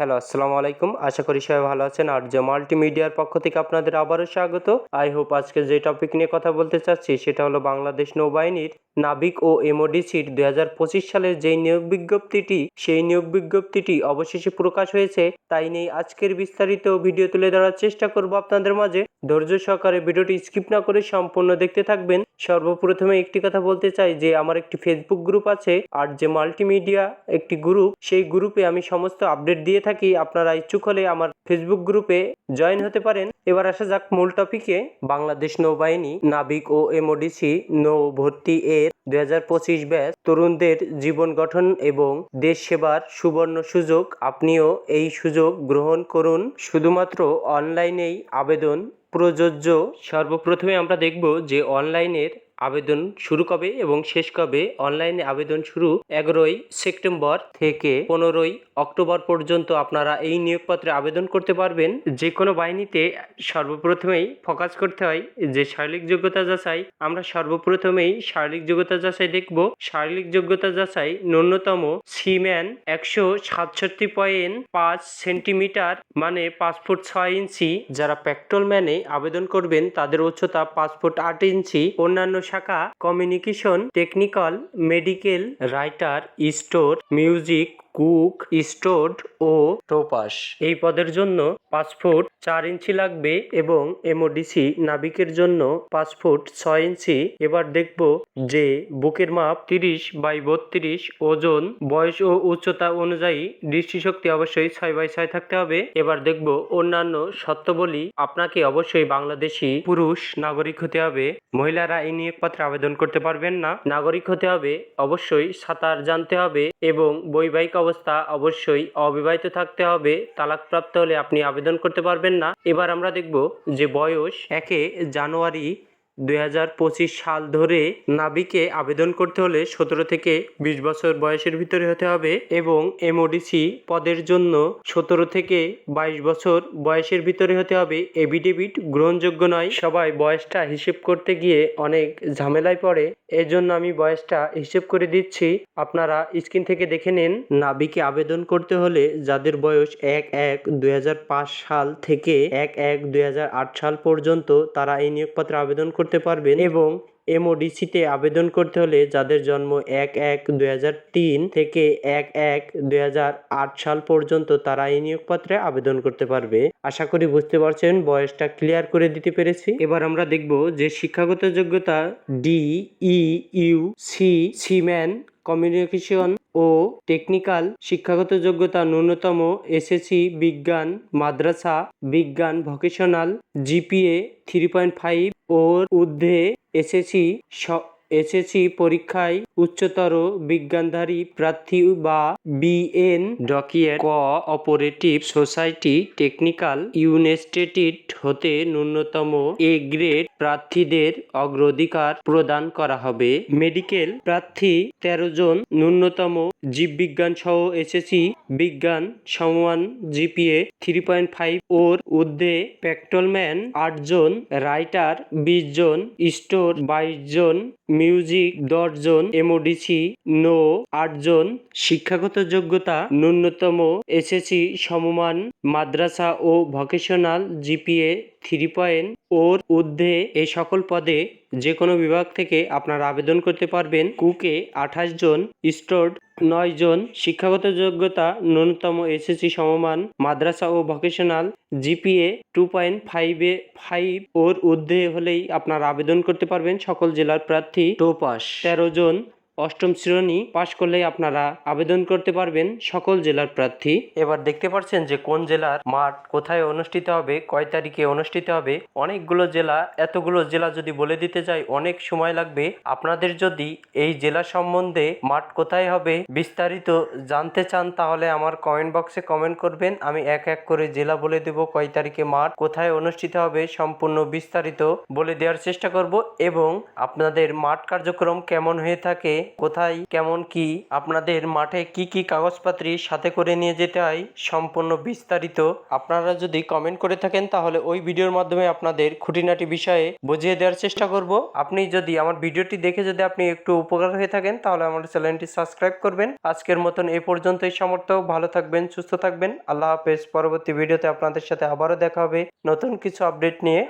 Hello, আসসালামু আলাইকুম। আশা করি সবাই ভালো আছেন। আর যে মাল্টিমিডিয়ার পক্ষ থেকে আপনাদের আবারও স্বাগত। আই হোপ আজকে যে টপিক নিয়ে কথা বলতে চাচ্ছি, সেটা হলো বাংলাদেশ নৌবাহিনীর নাবিক ও এমওডিসির দুই হাজার পঁচিশ সালের যেই নিয়োগ বিজ্ঞপ্তিটি, সেই নিয়োগ বিজ্ঞপ্তিটি অবশেষে প্রকাশ হয়েছে। তাই নিয়ে আজকের বিস্তারিত ভিডিও তুলে ধরার চেষ্টা করব আপনাদের মাঝে। ধৈর্য সহকারে ভিডিওটি স্কিপ না করে সম্পূর্ণ দেখতে থাকবেন। সর্বপ্রথমে একটি কথা বলতে চাই যে, আমার একটি ফেসবুক গ্রুপ আছে, আর যে মাল্টিমিডিয়া একটি গ্রুপ সেই গ্রুপে আমি সমস্ত আপডেট দিয়ে থাকি। আপনারা ইচ্ছুক হলে আমার ফেসবুক গ্রুপে জয়েন হতে পারেন। এবার আসা যাক মূল টপিকে বাংলাদেশ নৌবাহিনী, নাবিক ও এমওডিসি নৌ ভর্তি এর দুই হাজার পঁচিশ ব্যাচ তরুণদের জীবন গঠন এবং দেশ সেবার সুবর্ণ সুযোগ, আপনিও এই সুযোগ গ্রহণ করুন। শুধুমাত্র অনলাইনেই আবেদন প্রযোজ্য। সর্বপ্রথমে আমরা দেখব যে অনলাইনের আবেদন শুরু কবে এবং শেষ কবে? অনলাইনে আবেদন শুরু এগারোই সেপ্টেম্বর থেকে পনেরোই অক্টোবর পর্যন্ত আপনারা এই নিয়োগপত্রে আবেদন করতে পারবেন। যে কোনো বাহিনীতে সর্বপ্রথমেই ফোকাস করতে হয় যে শারীরিক যোগ্যতা যাচাই। আমরা সর্বপ্রথমেই শারীরিক যোগ্যতা যাচাই দেখব। শারীরিক যোগ্যতা যাচাই ন্যূনতম সিম্যান একশো সাতষট্টি পয়েন্ট পাঁচ সেন্টিমিটার মানে পাঁচ ফুট ছয় ইঞ্চি। যারা পেট্রোল ম্যানে আবেদন করবেন, তাদের উচ্চতা পাঁচ ফুট আট ইঞ্চি। অন্যান্য শাখা communication technical medical writer store music cook store ও টোপাস। এই পদের জন্য পাঁচ ফুট চার ইঞ্চি লাগবে এবং এমওডিসি নাবিকের জন্য পাঁচ ফুট ছয় ইঞ্চি। এবার দেখব যে বুকের মাপ তিরিশ বাই বত্রিশ ওজন বয়স ও উচ্চতা অনুযায়ী দৃষ্টিশক্তি অবশ্যই ছয় বাই ছয় থাকতে হবে। এবার দেখব অন্যান্য শর্তাবলী। আপনাকে অবশ্যই বাংলাদেশি পুরুষ নাগরিক হতে হবে। মহিলারা এই নিয়োগপত্রে আবেদন করতে পারবেন না। নাগরিক হতে হবে অবশ্যই সাঁতার জানতে হবে এবং বৈবাহিক অবস্থা অবশ্যই অবিবাহিত থাকতে হবে তালাক প্রাপ্ত হলে আপনি আবেদন করতে পারবেন না। এবার আমরা দেখব যে বয়স একে জানুয়ারি দুই হাজার পঁচিশ সাল ধরে নাবিকে আবেদন করতে হলে সতেরো থেকে বিশ বছর বয়সের ভিতরে হতে হবে এবং এমওডিসি পদের জন্য সতেরো থেকে বাইশ বছর বয়সের ভিতরে হতে হবে। এভিডেভিট গ্রহণযোগ্য নয়। সবাই বয়সটা হিসেব করতে গিয়ে অনেক ঝামেলায় পড়ে। এর জন্য আমি বয়সটা হিসেব করে দিচ্ছি। আপনারা স্ক্রিন থেকে দেখে নিন। নাবিকে আবেদন করতে হলে যাদের বয়স এক এক দুই সাল থেকে এক এক দুই সাল পর্যন্ত তারা এই নিয়োগপত্রে আবেদন করতে পারবেন এবং এমওডিসিতে আবেদন করতে হলে যাদের জন্ম এক এক দুই থেকে এক এক দুই সাল পর্যন্ত তারা এই নিয়োগপত্রে আবেদন করতে পারবে। আশা করি বুঝতে পারছেন, বয়সটা ক্লিয়ার করে দিতে পেরেছি। এবার আমরা দেখব যে শিক্ষাগত যোগ্যতা D E U C, seaman, communication ও টেকনিক্যাল শিক্ষাগত যোগ্যতা ন্যূনতম এসএসসি বিজ্ঞান, মাদ্রাসা বিজ্ঞান vocational, GPA three point five or ঊর্ধ্বে এসএসসি এসএসসি পরীক্ষায় উচ্চতর বিজ্ঞানধারী প্রার্থী বা বিএন ডকিয়ার ক অপারেটিভ সোসাইটি টেকনিক্যাল ইউনিস্টেটিড হতে ন্যূনতম এ গ্রেড প্রার্থীদের অগ্রাধিকার প্রদান করা হবে। মেডিকেল প্রার্থী তেরো জন, ন্যূনতম জীববিজ্ঞান সহ এসএসসি বিজ্ঞান সমান জিপিএ থ্রি পয়েন্ট ফাইভ ওর ঊর্ধ্বে পেট্রোলম্যান আটজন রাইটার বিশ জন, স্টোর বাইশ জন, মিউজিক দশজন এমওডিসি নো আটজন শিক্ষাগত যোগ্যতা ন্যূনতম এসএসসি সমমান মাদ্রাসা ও vocational GPA three point or ঊর্ধ্বে এই সকল পদে যে কোনো বিভাগ থেকে আপনারা আবেদন করতে পারবেন। কুকে আঠাশ জন স্টোর নয় জন, শিক্ষাগত যোগ্যতা ন্যূনতম এসএসসি সমমান, মাদ্রাসা ও ভোকেশনাল, জিপিএ টু পয়েন্ট ফাইভে ফাইভ ওর ঊর্ধ্বে হলেই আপনারা আবেদন করতে পারবেন। সকল জেলার প্রার্থী টো পাস তেরো জন অষ্টম শ্রেণি পাশ করলেই আপনারা আবেদন করতে পারবেন সকল জেলার প্রার্থী। এবার দেখতে পাচ্ছেন যে কোন জেলার মাঠ কোথায় অনুষ্ঠিত হবে, কয় তারিখে অনুষ্ঠিত হবে। অনেকগুলো জেলা, এতগুলো জেলা যদি বলে দিতে যাই অনেক সময় লাগবে। আপনাদের যদি এই জেলা সম্বন্ধে মাঠ কোথায় হবে বিস্তারিত জানতে চান, তাহলে আমার কমেন্ট বক্সে কমেন্ট করবেন। আমি এক এক করে জেলা বলে দেব কয় তারিখে মাঠ কোথায় অনুষ্ঠিত হবে, সম্পূর্ণ বিস্তারিত বলে দেওয়ার চেষ্টা করব এবং আপনাদের মাঠ কার্যক্রম কেমন হয়ে থাকে কোথায়, কেমন কি, আপনাদের মাঠে কি কি কাগজপত্র সাথে করে নিয়ে যেতে হয় সম্পূর্ণ বিস্তারিত আপনারা যদি কমেন্ট করে থাকেন, তাহলে ওই ভিডিওর মাধ্যমে আপনাদের খুঁটিনাটি বিষয়ে বুঝিয়ে দেওয়ার চেষ্টা করব। আপনি যদি আমার ভিডিওটি দেখে যদি আপনি একটু উপকার হয়ে থাকেন, তাহলে আমার চ্যানেলটি সাবস্ক্রাইব করবেন। আজকের মতন এ পর্যন্তই সমর্থ ভালো থাকবেন, সুস্থ থাকবেন। আল্লাহ হাফেজ। পরবর্তী ভিডিওতে আপনাদের সাথে আবারও দেখা হবে। নতুন কিছু আপডেট নিয়ে